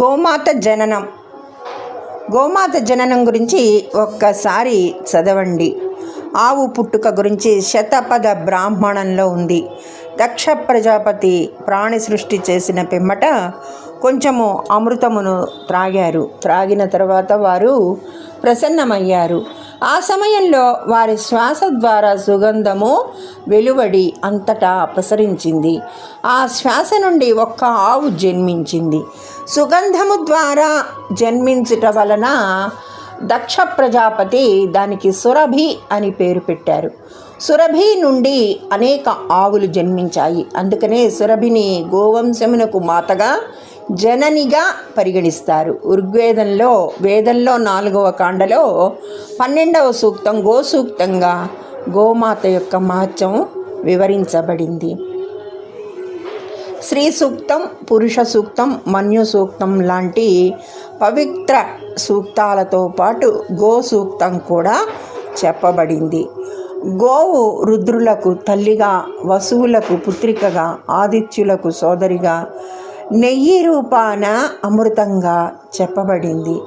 గోమాత జననం. గోమాత జననం గురించి ఒక్కసారి చదవండి. ఆవు పుట్టుక గురించి శతపద బ్రాహ్మణంలో ఉంది. దక్ష ప్రజాపతి ప్రాణి సృష్టి చేసిన పిమ్మట కొంచెము అమృతమును త్రాగారు. త్రాగిన తర్వాత వారు ప్రసన్నమయ్యారు. ఆ సమయంలో వారి శ్వాస ద్వారా సుగంధము వెలువడి అంతటా ప్రసరించింది. ఆ శ్వాస నుండి ఒక్క ఆవు జన్మించింది. సుగంధము ద్వారా జన్మించుట వలన దక్ష ప్రజాపతి దానికి సురభి అని పేరు పెట్టారు. సురభి నుండి అనేక ఆవులు జన్మించాయి. అందుకనే సురభిని గోవంశమునకు మాతగా జననిగా పరిగణిస్తారు. ఋగ్వేదంలో వేదంలో నాలుగవ కాండలో పన్నెండవ సూక్తం గోసూక్తంగా గోమాత యొక్క మహత్యం వివరించబడింది. స్త్రీ సూక్తం పురుష సూక్తం మన్యు సూక్తం లాంటి పవిత్ర సూక్తాలతో పాటు గో సూక్తం కూడా చెప్పబడింది. గోవు రుద్రులకు తల్లిగా వసువులకు పుత్రికగా ఆదిత్యులకు సోదరిగా నెయ్యి రూపాన అమృతంగా చెప్పబడింది.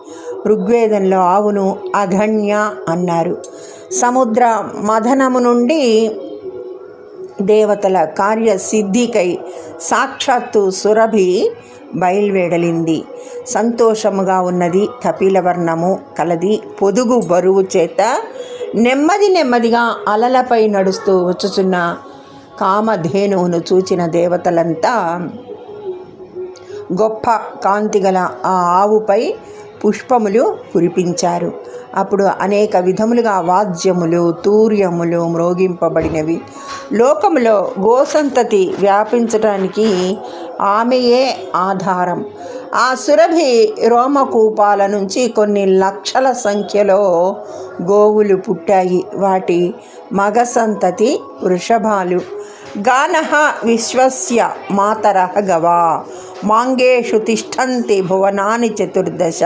ఋగ్వేదంలో ఆవును అఘణ్య అన్నారు. సముద్ర మథనము నుండి దేవతల కార్యసిద్ధికై సాక్షాత్తు సురభి బయల్వేడలింది. సంతోషముగా ఉన్నది కపిలవర్ణము కలది పొదుగు బరువు చేత నెమ్మది నెమ్మదిగా అలలపై నడుస్తూ వచ్చుచున్న కామధేనువును చూచిన దేవతలంతా గొప్ప కాంతిగల ఆ ఆవుపై పుష్పములు కురిపించారు. అప్పుడు అనేక విధములుగా వాద్యములు తూర్యములు మ్రోగింపబడినవి. లోకములో గోసంతతి వ్యాపించడానికి ఆమెయే ఆధారం. ఆ సురభి రోమకూపాల నుంచి కొన్ని లక్షల సంఖ్యలో గోవులు పుట్టాయి. వాటి మగ సంతతి వృషభాలు. గానః విశ్వస్య మాతరహ గవా. మాంగేషు తిష్టంతి భువనాని చతుర్దశ.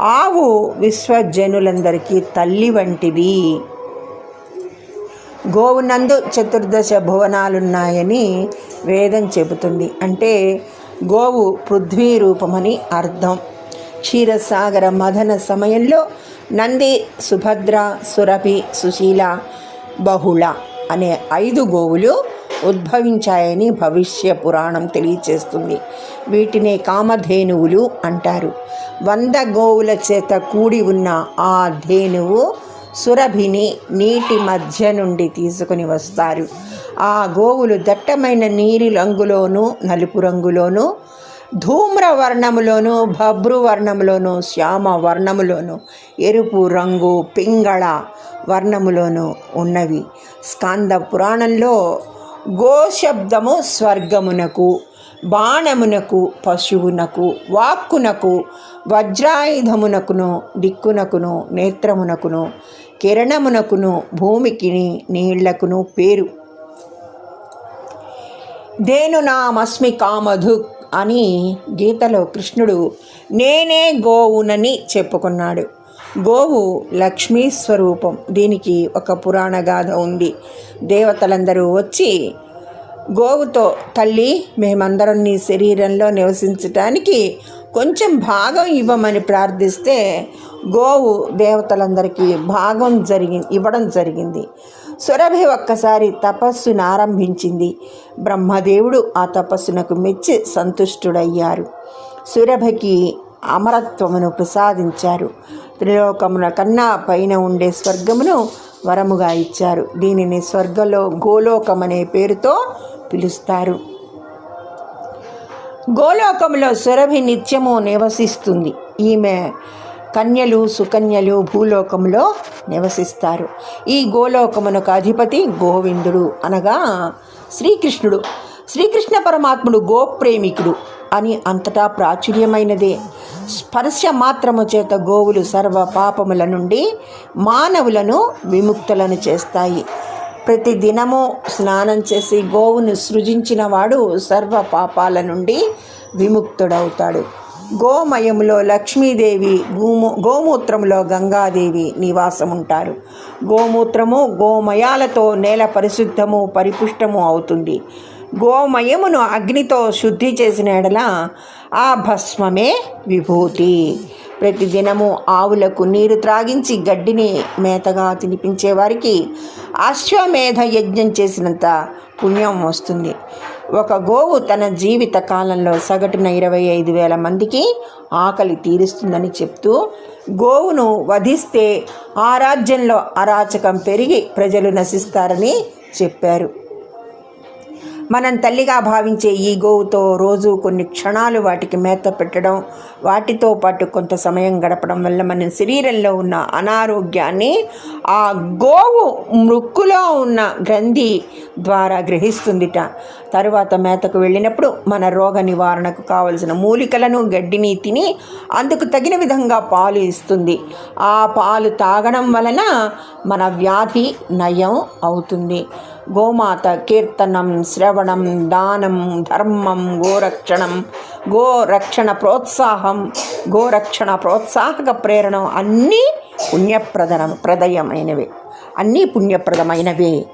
ఆవు విశ్వజనులందరికీ తల్లి వంటివి. గోవునందు చతుర్దశ భువనాలున్నాయని వేదం చెబుతుంది. అంటే గోవు పృథ్వీ రూపమని అర్థం. క్షీరసాగర మదన సమయంలో నంది సుభద్ర సురభి సుశీల బహుళ అనే ఐదు గోవులు ఉద్భవించాయని భవిష్య పురాణం తెలియచేస్తుంది. వీటినే కామధేనువులు అంటారు. వంద గోవుల చేత కూడి ఉన్న ఆ ధేనువు సురభిని నీటి మధ్య నుండి తీసుకుని వస్తారు. ఆ గోవులు దట్టమైన నీలి రంగులోనూ నలుపు రంగులోనూ ధూమ్ర వర్ణములోను భబ్రు వర్ణములోను శ్యామ వర్ణములోను ఎరుపు రంగు పింగళ వర్ణములోను ఉన్నవి. స్కాంద పురాణంలో గోశబ్దము స్వర్గమునకు బాణమునకు పశువునకు వాక్కునకు వజ్రాయుధమునకును దిక్కునకును నేత్రమునకును కిరణమునకును భూమికిని నీళ్ళకును పేరు. ధేనునామస్మి కామధు అని గీతలో కృష్ణుడు నేనే గోవునని చెప్పుకున్నాడు. గోవు లక్ష్మీ స్వరూపం. దీనికి ఒక పురాణ గాథ ఉంది. దేవతలందరూ వచ్చి గోవుతో తల్లి మేమందరం నీ శరీరంలో నివసించటానికి కొంచెం భాగం ఇవ్వమని ప్రార్థిస్తే గోవు దేవతలందరికీ భాగం జరిగి ఇవ్వడం జరిగింది. సురభి ఒక్కసారి తపస్సును ఆరంభించింది. బ్రహ్మదేవుడు ఆ తపస్సునకు మెచ్చి సంతుష్టుడయ్యారు. సురభకి అమరత్వమును ప్రసాదించారు. త్రిలోకమున కన్నా పైన ఉండే స్వర్గమును వరముగా ఇచ్చారు. దీనిని స్వర్గంలో గోలోకం అనే పేరుతో పిలుస్తారు. గోలోకంలో సురభి నిత్యము నివసిస్తుంది. ఈమె కన్యలు సుకన్యలు భూలోకంలో నివసిస్తారు. ఈ గోలోకమునకు అధిపతి గోవిందుడు అనగా శ్రీకృష్ణుడు. శ్రీకృష్ణ పరమాత్ముడు గోప్రేమికుడు అని అంతటా ప్రాచుర్యమైనదే. స్పర్శ మాత్రము చేత గోవులు సర్వ పాపముల నుండి మానవులను విముక్తులను చేస్తాయి. ప్రతి దినము స్నానం చేసి గోవును సృజించిన వాడు సర్వ పాపాల నుండి విముక్తుడవుతాడు. గోమయంలో లక్ష్మీదేవి గోము గోమూత్రములో గంగాదేవి నివాసం ఉంటారు గోమూత్రము గోమయాలతో నేల పరిశుద్ధము పరిపుష్టము అవుతుంది. గోమయమును అగ్నితో శుద్ధి చేసిన ఎడల ఆ భస్మమే విభూతి. ప్రతిదినము ఆవులకు నీరు త్రాగించి గడ్డిని మేతగా తినిపించే వారికి అశ్వమేధ యజ్ఞం చేసినంత పుణ్యం వస్తుంది. ఒక గోవు తన జీవిత కాలంలో సగటున ఇరవై ఐదు వేల మందికి ఆకలి తీరుస్తుందని చెప్తూ గోవును వధిస్తే ఆ రాజ్యంలో అరాచకం పెరిగి ప్రజలు నశిస్తారని చెప్పారు. మనం తల్లిగా భావించే ఈ గోవుతో రోజు కొన్ని క్షణాలు వాటికి మేత పెట్టడం వాటితో పాటు కొంత సమయం గడపడం వల్ల మన శరీరంలో ఉన్న అనారోగ్యాన్ని ఆ గోవు మృక్కులో ఉన్న గ్రంథి ద్వారా గ్రహిస్తుందిట. తరువాత మేతకు వెళ్ళినప్పుడు మన రోగ నివారణకు కావలసిన మూలికలను గడ్డిని తిని అందుకు తగిన విధంగా పాలు ఇస్తుంది. ఆ పాలు తాగడం వలన మన వ్యాధి నయం అవుతుంది. గోమాత కీర్తనం శ్రవణం దానం ధర్మం గోరక్షణం గోరక్షణ ప్రోత్సాహం గోరక్షణ ప్రోత్సాహక ప్రేరణ అన్నీ పుణ్యప్రదనం ప్రదయమైనవే. అన్నీ పుణ్యప్రదమైనవే.